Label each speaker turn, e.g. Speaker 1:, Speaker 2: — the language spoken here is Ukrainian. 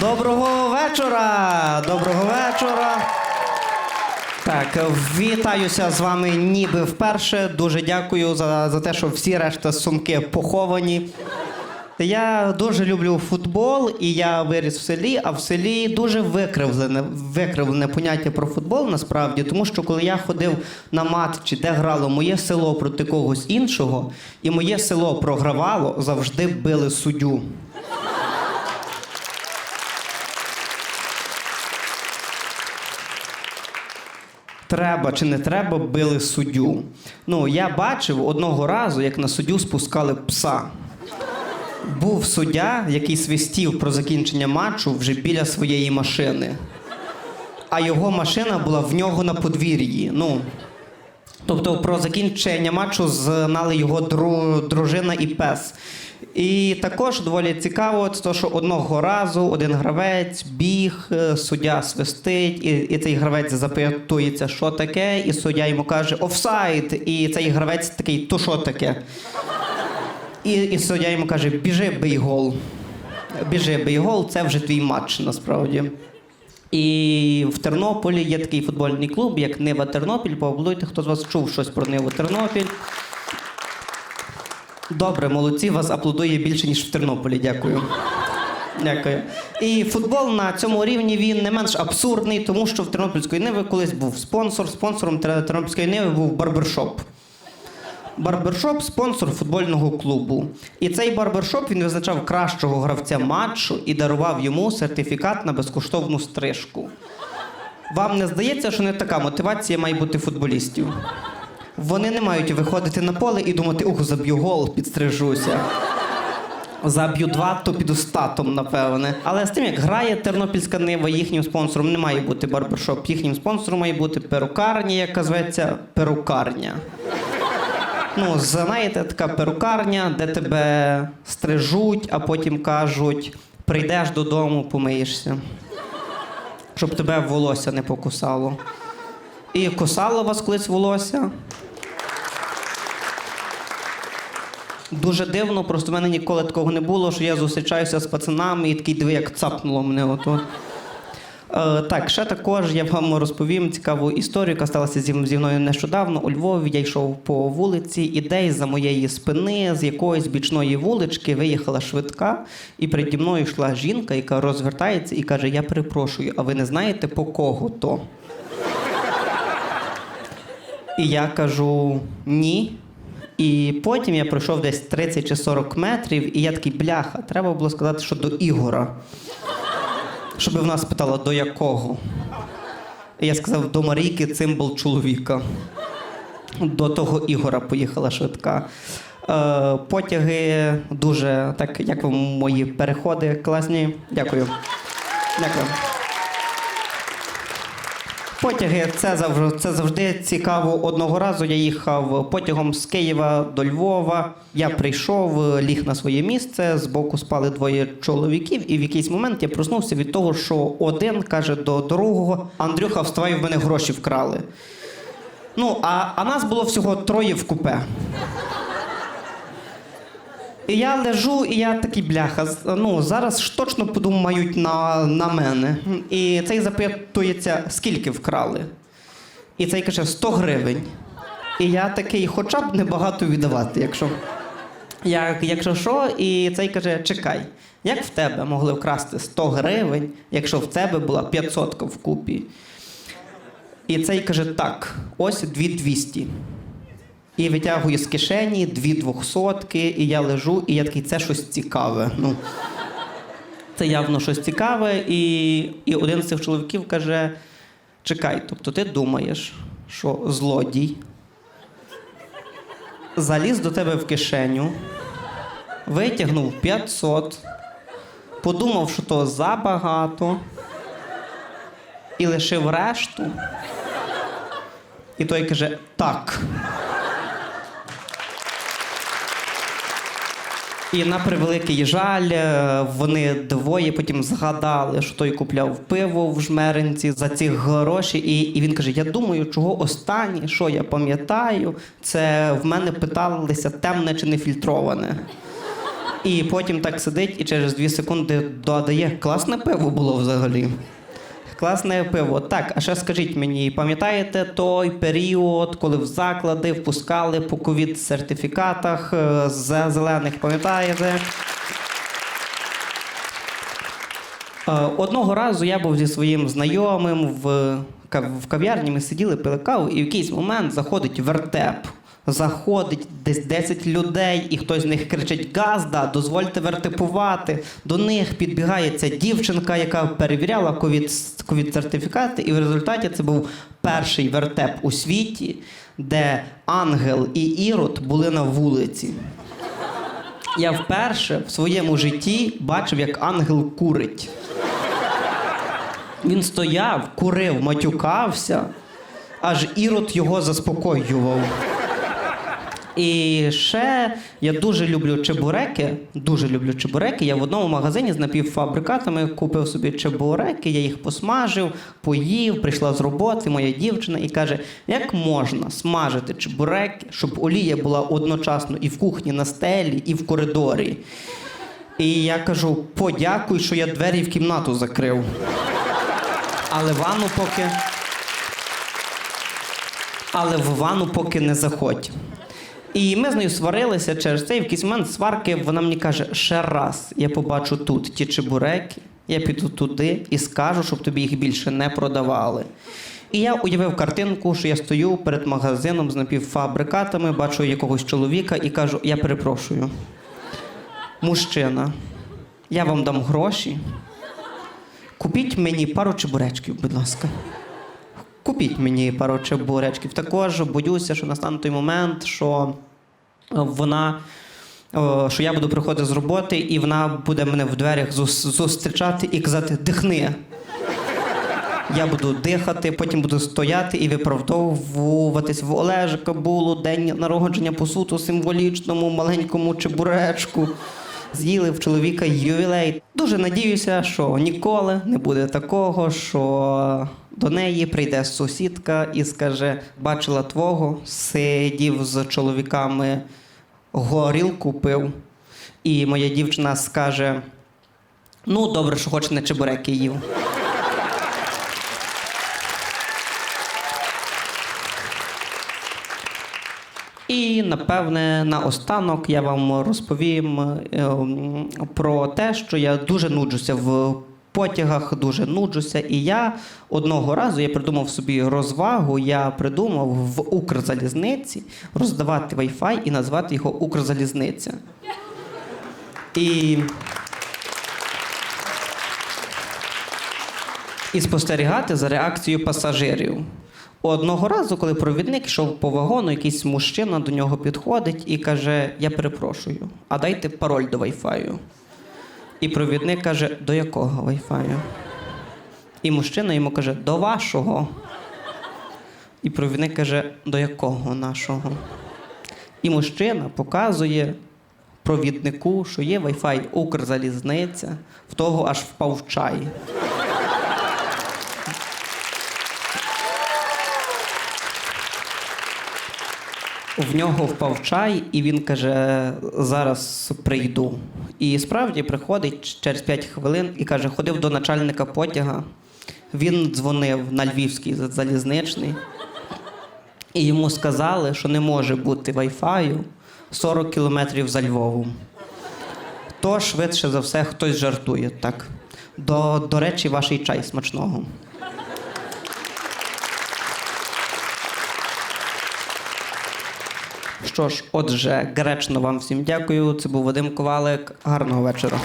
Speaker 1: Доброго вечора! Доброго вечора. Так, вітаюся з вами ніби вперше. Дуже дякую за, за те, що всі решта сумки поховані. Я дуже люблю футбол, і я виріс в селі, а в селі дуже викривлене, викривлене поняття про футбол насправді, тому що коли я ходив на матчі, де грало моє село проти когось іншого, і моє село програвало, завжди били суддю. Треба чи не треба били суддю. Ну, я бачив одного разу, як на суддю спускали пса. Був суддя, який свистів про закінчення матчу вже біля своєї машини. А його машина була в нього на подвір'ї. Ну, тобто про закінчення матчу знали його дру, дружина і пес. І також доволі цікаво, це то, що одного разу один гравець біг, е, суддя свистить, і, і цей гравець запитується, що таке, і суддя йому каже офсайд. І цей гравець такий, то що таке? І, і суддя йому каже: біжи, бий гол. Біжи, бий гол, це вже твій матч насправді. І в Тернополі є такий футбольний клуб, як Нива Тернопіль. Поаплодуйте, хто з вас чув щось про Ниву Тернопіль. Добре, молодці, вас аплодує більше, ніж в Тернополі. Дякую. Дякую. І футбол на цьому рівні він не менш абсурдний, тому що в Тернопільської Ниви колись був спонсор. Спонсором Тернопільської Ниви був барбершоп. Барбершоп спонсор футбольного клубу. І цей барбершоп він визначав кращого гравця матчу і дарував йому сертифікат на безкоштовну стрижку. Вам не здається, що не така мотивація має бути футболістів? Вони не мають виходити на поле і думати, ух, заб'ю гол, підстрижуся. Заб'ю два, то піду статом, напевне. Але з тим, як грає Тернопільська Нива, їхнім спонсором не має бути барбершоп. Їхнім спонсором має бути перукарня, яка зветься перукарня. Ну, знаєте, така перукарня, де тебе стрижуть, а потім кажуть: прийдеш додому, помиєшся. Щоб тебе волосся не покусало. І кусало вас колись волосся. Дуже дивно, просто в мене ніколи такого не було, що я зустрічаюся з пацанами і такий диви, як цапнуло мене ото. Е, так, ще також я вам розповім цікаву історію, яка сталася зі, зі мною нещодавно у Львові. Я йшов по вулиці, і десь за моєї спини з якоїсь бічної вулички виїхала швидка, і переді мною йшла жінка, яка розвертається і каже: Я перепрошую, а ви не знаєте по кого то? І я кажу ні. І потім я пройшов десь 30 чи 40 метрів, і я такий бляха, треба було сказати, що до Ігора. Щоб в нас питала, до якого. І я сказав, до Марійки цимбал чоловіка. До того Ігора поїхала швидка. Е, потяги дуже, так як вам мої переходи класні. Дякую. Дякую. Потяги це завжди, це завжди цікаво. Одного разу я їхав потягом з Києва до Львова. Я прийшов, ліг на своє місце. Збоку спали двоє чоловіків, і в якийсь момент я проснувся від того, що один каже до другого: Андрюха, вставай, в мене гроші вкрали. Ну, а, а нас було всього троє в купе. І я лежу, і я такий бляха. Ну, зараз ж точно подумають на, на мене. І цей запитується, скільки вкрали. І цей каже 100 гривень. І я такий, хоча б небагато віддавати, якщо. Як, якщо що, і цей каже: чекай, як в тебе могли вкрасти 100 гривень, якщо в тебе була 500 вкупі? І цей каже: так, ось 2200. І витягую з кишені дві двохсотки, і я лежу, і я такий, це щось цікаве. Ну, це явно щось цікаве. І, і один з цих чоловіків каже: чекай, тобто ти думаєш, що злодій заліз до тебе в кишеню, витягнув 500, подумав, що то забагато, і лишив решту. І той каже: так. І на превеликий жаль, е, вони двоє потім згадали, що той купляв пиво в жмеринці за ці гроші. І, і він каже: Я думаю, чого останнє, що я пам'ятаю, це в мене питалися темне чи не фільтроване. І потім так сидить і через дві секунди додає класне пиво було взагалі. Класне пиво. Так, а ще скажіть мені, пам'ятаєте той період, коли в заклади впускали по ковід-сертифікатах е, з зелених, пам'ятаєте? Е, Одного разу я був зі своїм знайомим в, в кав'ярні, ми сиділи, пили каву, і в якийсь момент заходить вертеп. Заходить десь 10 людей, і хтось з них кричить: Газда, дозвольте вертепувати. До них підбігає ця дівчинка, яка перевіряла ковід, ковід-сертифікати, і в результаті це був перший вертеп у світі, де ангел і ірод були на вулиці. Я вперше в своєму житті бачив, як ангел курить. Він стояв, курив, матюкався, аж ірод його заспокоював. І ще я дуже люблю чебуреки. Дуже люблю чебуреки. Я в одному магазині з напівфабрикатами купив собі чебуреки, я їх посмажив, поїв, прийшла з роботи моя дівчина і каже: як можна смажити чебуреки, щоб олія була одночасно і в кухні на стелі, і в коридорі. І я кажу: подякуй, що я двері в кімнату закрив. Але ванну поки. Але в ванну поки не заходь. І ми з нею сварилися через це, і в якийсь момент сварки вона мені каже: ще раз я побачу тут ті чебуреки, я піду туди і скажу, щоб тобі їх більше не продавали. І я уявив картинку, що я стою перед магазином з напівфабрикатами, бачу якогось чоловіка і кажу: я перепрошую. Мужчина, я вам дам гроші. Купіть мені пару чебуречків, будь ласка. Купіть мені пару чебуречків. Також боюся, що настане той момент, що е, вона. Що я буду приходити з роботи, і вона буде мене в дверях зустрічати і казати дихни. Я буду дихати, потім буду стояти і виправдовуватись в Олежика було день народження по суто символічному, маленькому чебуречку. З'їли в чоловіка ювілей. Дуже надіюся, що ніколи не буде такого, що до неї прийде сусідка і скаже: бачила твого, сидів з чоловіками, горілку пив. І моя дівчина скаже: ну, добре, що хоч не чебуреки їв. І напевне наостанок я вам розповім е, про те, що я дуже нуджуся в потягах, дуже нуджуся. І я одного разу я придумав собі розвагу. Я придумав в Укрзалізниці роздавати Wi-Fi і назвати його Укрзалізниця. І і спостерігати за реакцією пасажирів. Одного разу, коли провідник йшов по вагону, якийсь мужчина до нього підходить і каже: Я перепрошую, а дайте пароль до Wi-Fi. І провідник каже: До якого Wi-Fi? І мужчина йому каже: До вашого. І провідник каже: До якого нашого? І мужчина показує провіднику, що є Wi-Fi Укрзалізниця, в того аж впав чай. В нього впав чай, і він каже: зараз прийду. І справді приходить через 5 хвилин і каже: ходив до начальника потяга. Він дзвонив на Львівський залізничний, і йому сказали, що не може бути Wi-Fi 40 кілометрів за Львовом. То швидше за все хтось жартує. Так. До, до речі, ваш чай смачного. Що ж, отже, гречно вам всім дякую. Це був Вадим Ковалик. Гарного вечора.